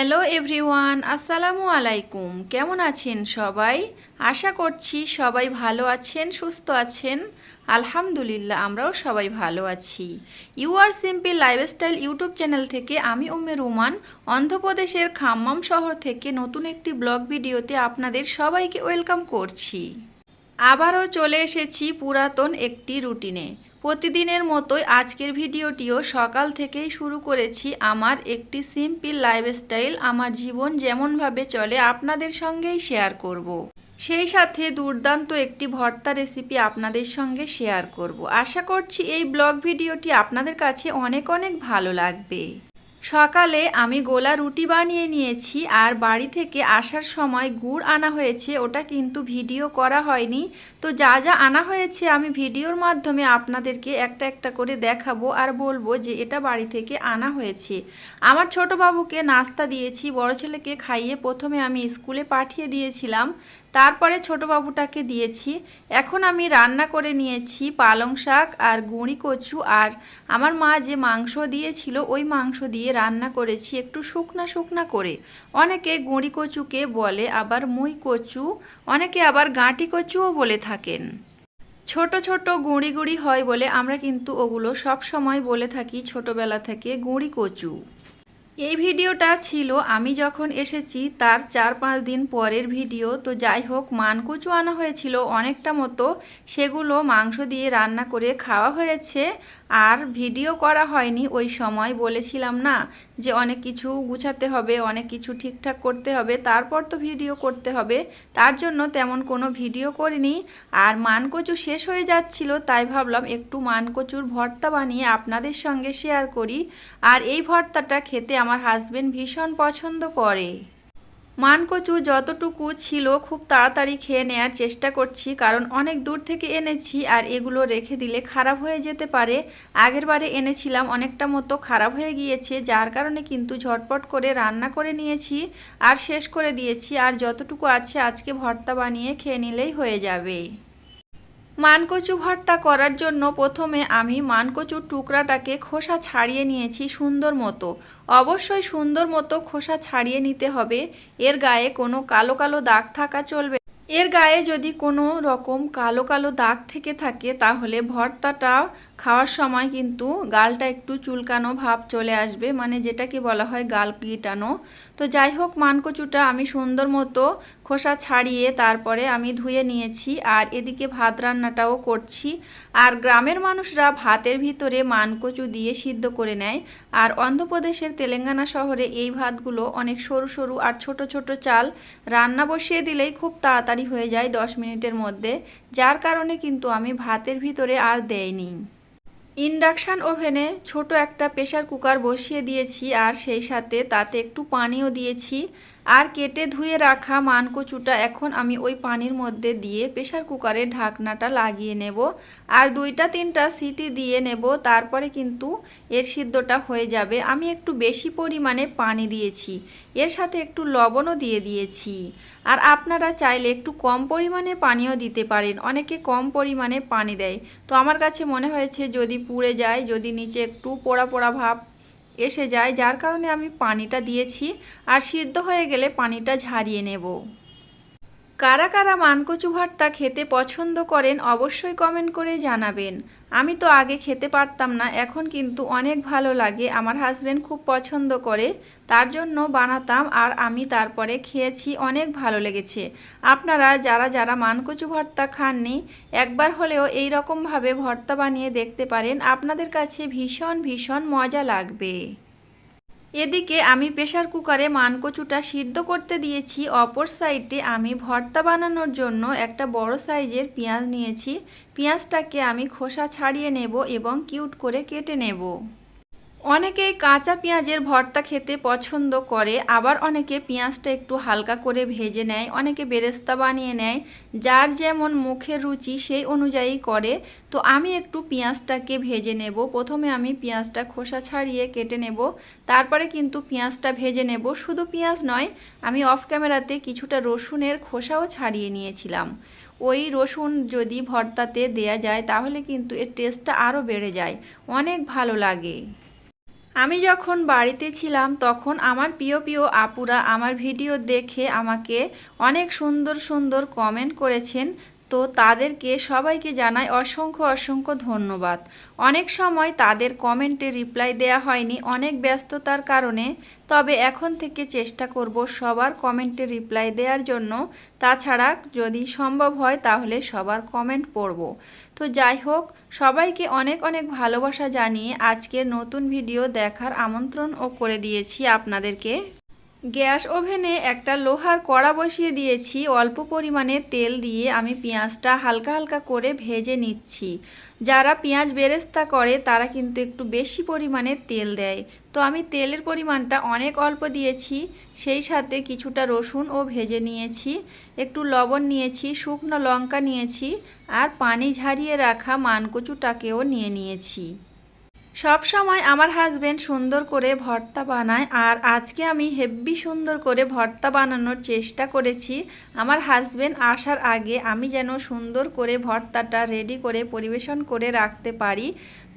Hello everyone আসসালামু আলাইকুম কেমন আছেন সবাই? আশা করছি সবাই ভালো আছেন, সুস্থ আছেন। আলহামদুলিল্লাহ, আমরাও সবাই ভালো আছি। You are simple lifestyle YouTube channel থেকে আমি উম্মে রুমান, অন্ধ্রপ্রদেশের খাম্মাম শহর থেকে নতুন একটি ব্লগ ভিডিওতে আপনাদের সবাইকে ওয়েলকাম করছি। আবারও চলে এসেছি পুরাতন একটি রুটিনে। প্রতিদিনের মতোই আজকের ভিডিওটিও সকাল থেকেই শুরু করেছি আমার একটি সিম্পল লাইফস্টাইল আমার জীবন যেমনভাবে চলে, আপনাদের সঙ্গেই শেয়ার করব। সেই সাথে দুর্দান্ত একটি ভর্তা রেসিপি আপনাদের সঙ্গে শেয়ার করব। আশা করছি এই ব্লগ ভিডিওটি আপনাদের কাছে অনেক অনেক ভালো লাগবে সকালে আমি গোলা রুটি বানিয়ে নিয়েছি আর বাড়ি থেকে আসার সময় গুড় আনা হয়েছে, ওটা কিন্তু ভিডিও করা হয়নি। তো যা যা আনা হয়েছে আমি ভিডিওর মাধ্যমে আপনাদেরকে একটা একটা করে দেখাবো আর বলব যে এটা বাড়ি থেকে আনা হয়েছে। আমার ছোট বাবুকে নাস্তা দিয়েছি, বড় ছেলেকে খাইয়ে প্রথমে আমি স্কুলে পাঠিয়ে দিয়েছিলাম। তারপরে ছোট বাবুটাকে দিয়েছি। এখন আমি রান্না করে নিয়েছি পালং শাক আর গুঁড়ি কচু আর আমার মা যে মাংস দিয়েছিল, ওই মাংস দিয়ে রান্না করেছি একটু শুকনা শুকনা করে। অনেকে গুঁড়ি কচুকে বলে আবার মুই কচু, অনেকে আবার গাঁটি কচুও বলে থাকেন। ছোট ছোট গুঁড়ি গুঁড়ি হয় বলে আমরা কিন্তু ওগুলো সব সময় বলে থাকি ছোটবেলা থেকে গুঁড়ি কচু। এই ভিডিওটা ছিল আমি যখন এসেছি তার চার পাঁচ দিন পরের ভিডিও। তো যাই হোক, মানকুচু আনা হয়েছিল অনেকটা মতো। সেগুলো মাংস দিয়ে রান্না করে খাওয়া হয়েছে। আর ভিডিও করা হয়নি ওই সময় বলেছিলাম না যে অনেক কিছু গুছাতে হবে, অনেক কিছু ঠিকঠাক করতে হবে, তারপর তো ভিডিও করতে হবে। তার জন্য তেমন কোনো ভিডিও করিনি। আর মানকচু শেষ হয়ে যাচ্ছিল, তাই ভাবলাম একটু মানকচুর ভর্তা বানিয়ে আপনাদের সঙ্গে শেয়ার করি। আর এই ভর্তাটা খেতে আমার হাজব্যান্ড ভীষণ পছন্দ করে। মানকচু যতটুকু ছিল খুব তাড়াতাড়ি খেয়ে নেয়ার চেষ্টা করছি, কারণ অনেক দূর থেকে এনেছি আর এগুলো রেখে দিলে খারাপ হয়ে যেতে পারে। আগের বারে এনেছিলাম অনেকটা মতো খারাপ হয়ে গিয়েছে, যার কারণে কিন্তু ঝটপট করে রান্না করে নিয়েছি আর শেষ করে দিয়েছি। আর যতটুকু আছে আজকে ভর্তা বানিয়ে খেয়ে নিলেই হয়ে যাবে। মানকচু ভর্তা করার জন্য প্রথমে আমি মানকচুর টুকরাটাকে খোসা ছাড়িয়ে নিয়েছি সুন্দর মতো। অবশ্যই সুন্দর মতো খোসা ছাড়িয়ে নিতে হবে। এর গায়ে কোনো কালো কালো দাগ থাকা চলবে এর গায়ে যদি কোনো রকম কালো কালো দাগ থেকে থাকে, তাহলে ভর্তাটা খাওয়ার সময় কিন্তু গালটা একটু চুলকানো ভাব চলে আসবে মানে যেটাকে বলা হয় গাল পিটানো। তো যাই হোক, মানকচুটা আমি সুন্দর মতো খোসা ছাড়িয়ে তারপরে আমি ধুয়ে নিয়েছি আর এদিকে ভাত রান্নাটাও করছি। আর গ্রামের মানুষরা ভাতের ভিতরে মানকচু দিয়ে সিদ্ধ করে নেয়। আর অন্ধ্রপ্রদেশের তেলেঙ্গানা শহরে এই ভাতগুলো অনেক সরু সরু আর ছোট ছোট চাল রান্না বসিয়ে দিলেই খুব তাড়াতাড়ি হয়ে যায় দশ মিনিটের মধ্যে। যার কারণে কিন্তু আমি ভাতের ভিতরে আর দেয়নি ইন্ডাকশান ওভেনে ছোট একটা প্রেশার কুকার বসিয়ে দিয়েছি আর সেই সাথে তাতে একটু পানিও দিয়েছি। আর কেটে ধুয়ে রাখা মানকচুটা এখন আমি ওই পানির মধ্যে দিয়ে প্রেশার কুকারে ঢাকনাটা লাগিয়ে নেব। আর দুইটা, তিনটা সিটি দিয়ে নেব, তারপরে কিন্তু এর সিদ্ধটা হয়ে যাবে। আমি একটু বেশি পরিমাণে পানি দিয়েছি। এর সাথে একটু লবণও দিয়ে দিয়েছি। আর আপনারা চাইলে একটু কম পরিমাণে পানিও দিতে পারেন। অনেকে কম পরিমাণে পানি দেয়। তো আমার কাছে মনে হয়েছে যদি পুড়ে যায়, যদি নিচে একটু পোড়া পোড়া ভাব এসে যায় যার কারণে আমি পানিটা দিয়েছি। আর সিদ্ধ হয়ে গেলে পানিটা ঝারিয়ে নেব। কারা কারা মানকচু ভর্তা খেতে পছন্দ করেন অবশ্যই কমেন্ট করে জানাবেন। আমি তো আগে খেতে পারতাম না, এখন কিন্তু অনেক ভালো লাগে, আমার হাজব্যান্ড খুব পছন্দ করে, তার জন্য বানাতাম আর আমি তারপরে খেয়েছি, অনেক ভালো লেগেছে। আপনারা যারা যারা মানকচু ভর্তা খাননি, একবার হলেও এই রকমভাবে ভর্তা বানিয়ে দেখতে পারেন, আপনাদের কাছে ভীষণ ভীষণ মজা লাগবে। এদিকে আমি প্রেশার কুকারে মানকচুটা সিদ্ধ করতে দিয়েছি। অপর সাইডে আমি ভর্তা বানানোর জন্য একটা বড় সাইজের পেঁয়াজ নিয়েছি। পেঁয়াজটাকে আমি খোসা ছাড়িয়ে নেব এবং কিউট করে কেটে নেব। অনেকেই কাঁচা পেঁয়াজের ভর্তা খেতে পছন্দ করে, আবার অনেকে পেঁয়াজটা একটু হালকা করে ভেজে নেয়, অনেকে বেরেস্তা বানিয়ে নেয়, যার যেমন মুখের রুচি সেই অনুযায়ী করে। তো আমি একটু পেঁয়াজটাকে ভেজে নেব। প্রথমে আমি পেঁয়াজটা খোসা ছাড়িয়ে কেটে নেব, তারপরে কিন্তু পেঁয়াজটা ভেজে নেব। শুধু পেঁয়াজ নয়, আমি অফ ক্যামেরাতে কিছুটা রসুনের খোসাও ছাড়িয়ে নিয়েছিলাম। ওই রসুন যদি ভর্তাতে দেয়া যায়, তাহলে কিন্তু এর টেস্টটা আরও বেড়ে যায়। অনেক ভালো লাগে। আমি যখন বাড়িতে ছিলাম, তখন আমার প্রিয় প্রিয় আপুরা আমার ভিডিও দেখে আমাকে অনেক সুন্দর সুন্দর কমেন্ট করেছেন। তো তাদেরকে সবাইকে জানাই অসংখ্য অসংখ্য ধন্যবাদ। অনেক সময় তাদের কমেন্টে রিপ্লাই দেয়া হয়নি, অনেক ব্যস্ততার কারণে। তবে এখন থেকে চেষ্টা করব সবার কমেন্টে রিপ্লাই দেওয়ার জন্য। তাছাড়া যদি সম্ভব হয় তাহলে সবার কমেন্ট পড়ব। তো যাই হোক, সবাইকে অনেক অনেক ভালোবাসা জানিয়ে আজকের নতুন ভিডিও দেখার আমন্ত্রণও করে দিয়েছি আপনাদেরকে। গ্যাস ওভেনে একটা লোহার কড়া বসিয়ে দিয়েছি। অল্প পরিমাণে তেল দিয়ে আমি পেঁয়াজটা হালকা হালকা করে ভেজে নিচ্ছি। যারা পেঁয়াজ বেরেস্তা করে, তারা কিন্তু একটু বেশি পরিমাণে তেল দেয়। তো আমি তেলের পরিমাণটা অনেক অল্প দিয়েছি। সেই সাথে কিছুটা রসুন ও ভেজে নিয়েছি। একটু লবণ নিয়েছি, শুকনো লঙ্কা নিয়েছি আর পানি ঝারিয়ে রাখা মানকচুটাকেও নিয়ে নিয়েছি। সব সময় আমার হাজবেন্ড সুন্দর করে ভর্তা বানায় আর আজকে আমি হেব্বি সুন্দর করে ভর্তা বানানোর চেষ্টা করেছি। আমার হাজবেন্ড আসার আগে আমি যেন সুন্দর করে ভর্তাটা রেডি করে পরিবেশন করে রাখতে পারি।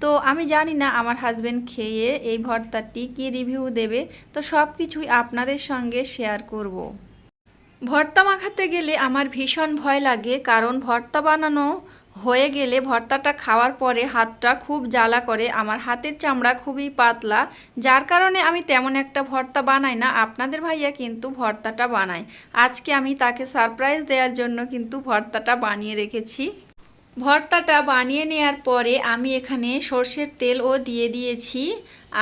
তো আমি জানি না আমার হাজবেন্ড খেয়ে এই ভর্তাটি কি রিভিউ দেবে। তো সব কিছুই আপনাদের সঙ্গে শেয়ার করব। ভর্তা মাখাতে গেলে আমার ভীষণ ভয় লাগে কারণ ভর্তা বানানো হয়ে গেলে ভর্তাটা খাওয়ার পরে হাতটা খুব জ্বালা করে। আমার হাতের চামড়া খুবই পাতলা, যার কারণে আমি তেমন একটা ভর্তা বানাই না। আপনাদের ভাইয়া কিন্তু ভর্তাটা বানায়। আজকে আমি তাকে সারপ্রাইজ দেওয়ার জন্য কিন্তু ভর্তাটা বানিয়ে রেখেছি। ভর্তাটা বানিয়ে নেওয়ার পরে আমি এখানে সর্ষের তেলও দিয়ে দিয়েছি।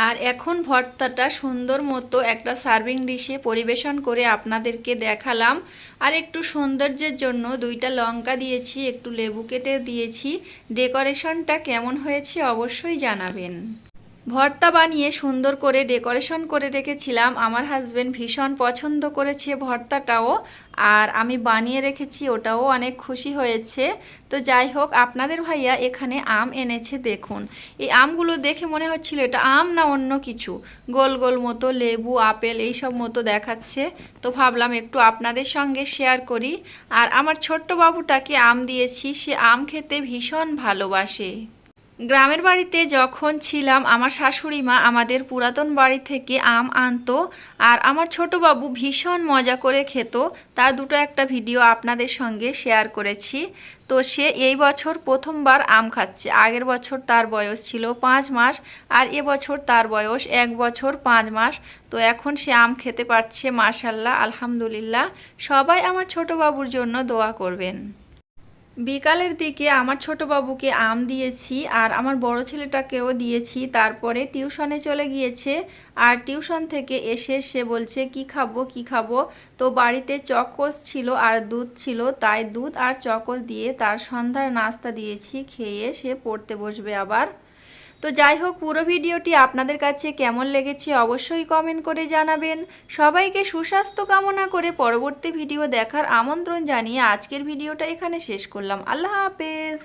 আর এখন ভর্তাটা সুন্দর মতো একটা সার্ভিং ডিশে পরিবেশন করে আপনাদেরকে দেখালাম। আর একটু সৌন্দর্যের জন্য দুইটা লঙ্কা দিয়েছি, একটু লেবু কেটে দিয়েছি। ডেকোরেশনটা কেমন হয়েছে অবশ্যই জানাবেন। ভর্তা বানিয়ে সুন্দর করে ডেকোরেশন করে রেখেছিলাম। আমার হাজবেন্ড ভীষণ পছন্দ করেছে ভর্তাটাও, আর আমি বানিয়ে রেখেছি, ওটাও অনেক খুশি হয়েছে। তো যাই হোক, আপনাদের ভাইয়া এখানে আম এনেছে, দেখুন। এই আমগুলো দেখে মনে হচ্ছিল এটা আম না অন্য কিছু? গোল গোল মতো, লেবু, আপেল এই সব মতো দেখাচ্ছে। তো ভাবলাম একটু আপনাদের সঙ্গে শেয়ার করি। আর আমার ছোট্ট বাবুটাকে আম দিয়েছি, সে আম খেতে ভীষণ ভালোবাসে। গ্রামের বাড়িতে যখন ছিলাম, আমার শাশুড়ি মা আমাদের পুরাতন বাড়ি থেকে আম আনতো আর আমার ছোট বাবু ভীষণ মজা করে খেত। তার দুটো একটা ভিডিও আপনাদের সঙ্গে শেয়ার করেছি। তো সে এই বছর প্রথমবার আম খাচ্ছে। আগের বছর তার বয়স ছিল পাঁচ মাস আর এবছর তার বয়স এক বছর পাঁচ মাস। তো এখন সে আম খেতে পারছে, মাশাল্লাহ, আলহামদুলিল্লাহ। সবাই আমার ছোট বাবুর জন্য দোয়া করবেন। বিকালের দিকে আমার ছোট বাবুকে আম দিয়েছি আর আমার বড় ছেলেটাকেও দিয়েছি। তারপরে টিউশনে চলে গিয়েছে আর টিউশন থেকে এসে সে বলছে, কি খাব কি খাব? তো বাড়িতে চকোস ছিল আর দুধ ছিল, তাই দুধ আর চকোস দিয়ে তার সন্ধ্যার নাস্তা দিয়েছি। খেয়ে সে পড়তে বসবে আবার। তো যাই হোক, পুরো ভিডিওটি আপনাদের কাছে কেমন লেগেছে অবশ্যই কমেন্ট করে জানাবেন। সবাইকে সুস্বাস্থ্য কামনা করে পরবর্তী ভিডিও দেখার আমন্ত্রণ জানিয়ে আজকের ভিডিওটা এখানে শেষ করলাম। আল্লাহ হাফেজ।